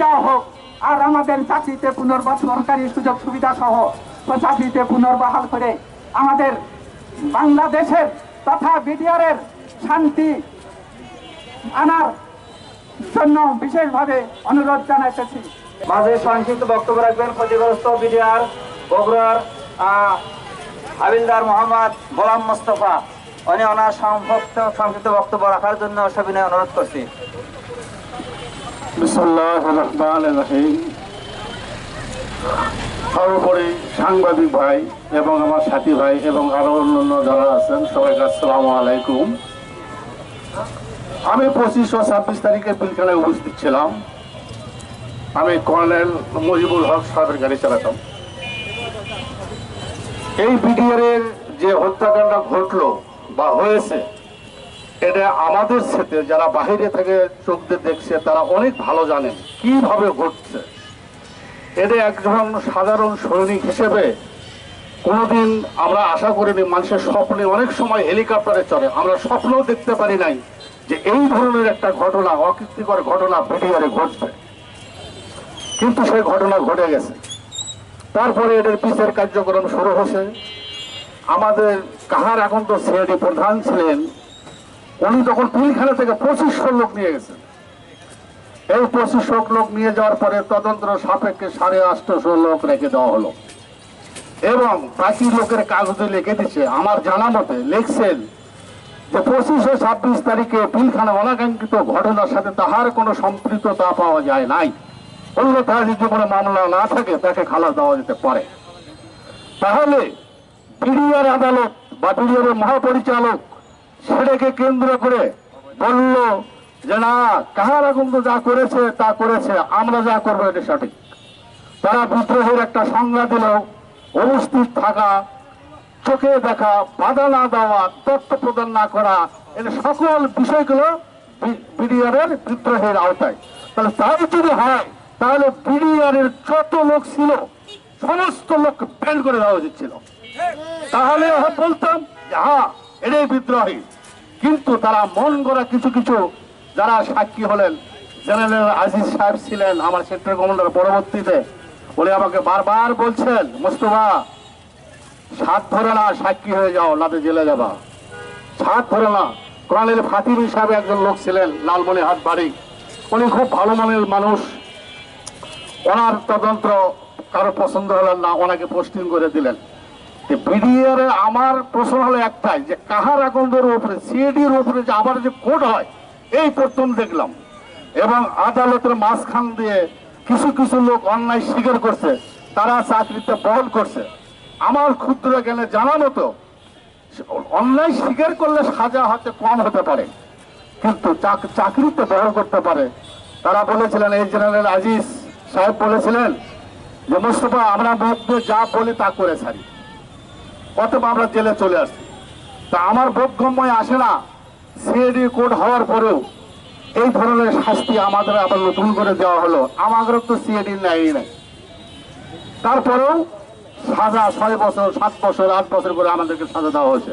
দেওয়া হোক। আর আমাদের চাকরিতে পুনর্বার সরকারি সুযোগ সুবিধা সহ চাকরিতে পুনর্বহাল করে আমাদের বাংলাদেশের তথা বিডিআরের শান্তি আনার জন্য বিশেষভাবে অনুরোধ জানাইতেছি। মাঝে সংক্ষিপ্ত বক্তব্য রাখবেন ক্ষতিগ্রস্ত বিডিআর, বগুড়ার হাবিলদার মোহাম্মদ গোলাম মোস্তফা। উনি ওনার সংক্ষিপ্ত সংক্ষিপ্ত বক্তব্য রাখার জন্য সবিনয় অনুরোধ করছি। সর্বোপরি সাংবাদিক ভাই এবং আমার সাথী ভাই এবং আরও অন্যান্য যারা আছেন, সবাইকে আসসালামু আলাইকুম। আমি পঁচিশ ও ছাব্বিশ তারিখে পিলখানায় উপস্থিত ছিলাম। আমি কর্নেল মুজিবুল হক সাহেবের গাড়ি চালাতাম। এই বিডিআরের যে হত্যাকাণ্ড ঘটলো বা হয়েছে এটা আমাদের সাথে যারা বাহিরে থেকে চোখ দিয়ে দেখছে, তারা অনেক ভালো জানেন কীভাবে ঘটছে। এটা একজন সাধারণ সৈনিক হিসেবে কোনোদিন আমরা আশা করিনি, মানুষের স্বপ্নে অনেক সময় হেলিকপ্টারে চড়ে। আমরা স্বপ্নও দেখতে পারি নাই যে এই ধরনের একটা ঘটনা অকৃতিকর ঘটনা ভিডিওরে ঘটবে কিন্তু সেই ঘটনা ঘটে গেছে। তারপরে এটার পিছের কার্যক্রম শুরু হয়েছে। আমাদের কাহার এখন তো সিআইডি প্রধান ছিলেন উনি তখন পিলখানা থেকে পঁচিশশো লোক নিয়ে গেছেন এই পঁচিশশো লোক নিয়ে যাওয়ার পরে তদন্ত সাপেক্ষে সাড়ে আটশোশো লোক রেখে দেওয়া হলো। এবং বাকি লোকের কাগজে লিখে দিচ্ছে আমার জানা মতে লিখছেন যে পঁচিশে ছাব্বিশ তারিখে পিলখানা অনাকাঙ্ক্ষিত ঘটনার সাথে তাহার কোনো সম্পৃক্ততা পাওয়া যায় নাই। অন্যথায় যদি কোনো মামলা না থাকে, তাকে খালাস দেওয়া যেতে পারে। তাহলে বিডিআর আদালত বা বিডিআর মহাপরিচালক সেটাকে কেন্দ্র করে বলল যে না কাহার এখন তো যা করেছে, তা করেছে, আমরা যা করব এটা সঠিক। তারা বিদ্রোহের একটা সংজ্ঞা দিল উপস্থিত থাকা, চোখে দেখা, বাধা না দেওয়া, তথ্য প্রদান না করা এর সকল বিষয়গুলো বিডিআরের বিদ্রোহের আওতায়। তাহলে তাই যদি হয়, তাহলে বিডিআরের যত লোক ছিল, সমস্ত লোক ব্যান করে দেওয়া উচিত ছিল। তাহলে বলতাম হ্যাঁ এটাই বিদ্রোহী। কিন্তু তারা মন করা কিছু কিছু যারা সাক্ষী হলেন, জেনারেল আজিজ সাহেব ছিলেন আমার সেক্টর কমান্ডার পরবর্তীতে, উনি আমাকে বারবার বলছেন, মোস্তফা, সাত ধরে না, সাক্ষী হয়ে যাও নাতে জেলে যাবা। সাত ধরে না, কর্নেল ফাতিমি সাহেব একজন লোক ছিলেন লালমনিহাট বাড়ি। উনি খুব ভালো মনের মানুষ। ওনার তদন্ত কারও পছন্দ হলেন না, ওনাকে পোস্টিং করে দিলেন। বিডিআর আমার প্রশ্ন হলো একটাই, যে কাহার আকন্দের উপরে, সিএডির উপরে যে আবার যে কোর্ট হয়, এই প্রথম দেখলাম। এবং আদালতের মাঝখান দিয়ে কিছু কিছু লোক অন্যায় স্বীকার করছে, তারা চাকরিতে বহল করছে। আমার ক্ষুদ্র জ্ঞানে জানা মতো, অন্যায় স্বীকার করলে সাজা হয়তো কম হতে পারে, কিন্তু চাকরিতে বহল করতে পারে। তারা বলেছিলেন, এই জেনারেল আজিজ সাহেব বলেছিলেন যে, মোস্তফা, আমরা মধ্যে যা বলি তা করে ছাড়ি। অথবা আমরা জেলে চলে আসছি। তা আমার বোধগম্যয় আসে না। সিএডি কোড হওয়ার পরেও এই ধরনের শাস্তি আমাদের আবার নতুন করে দেওয়া হলো। আমাদের তো সিএডি নেয়ই নাই। তারপরেও সাজা ছয় বছর, সাত বছর, আট বছর করে আমাদেরকে সাজা দেওয়া হয়েছে।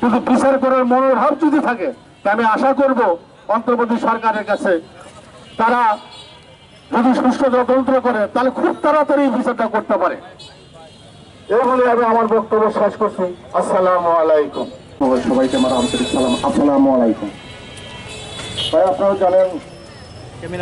কিন্তু বিচার করার মনোভাব যদি থাকে, তা আমি আশা করব অন্তর্বর্তী সরকারের কাছে তারা যদি সুষ্ঠু তদন্ত করে, তাহলে খুব তাড়াতাড়ি বিচারটা করতে পারে। এই বলে আমি আমার বক্তব্য শেষ করছি। আসসালামু আলাইকুম। সবাইকে আমার আন্তরিক সালাম। আসসালামু আলাইকুম। ভাই, আপনারা জানেন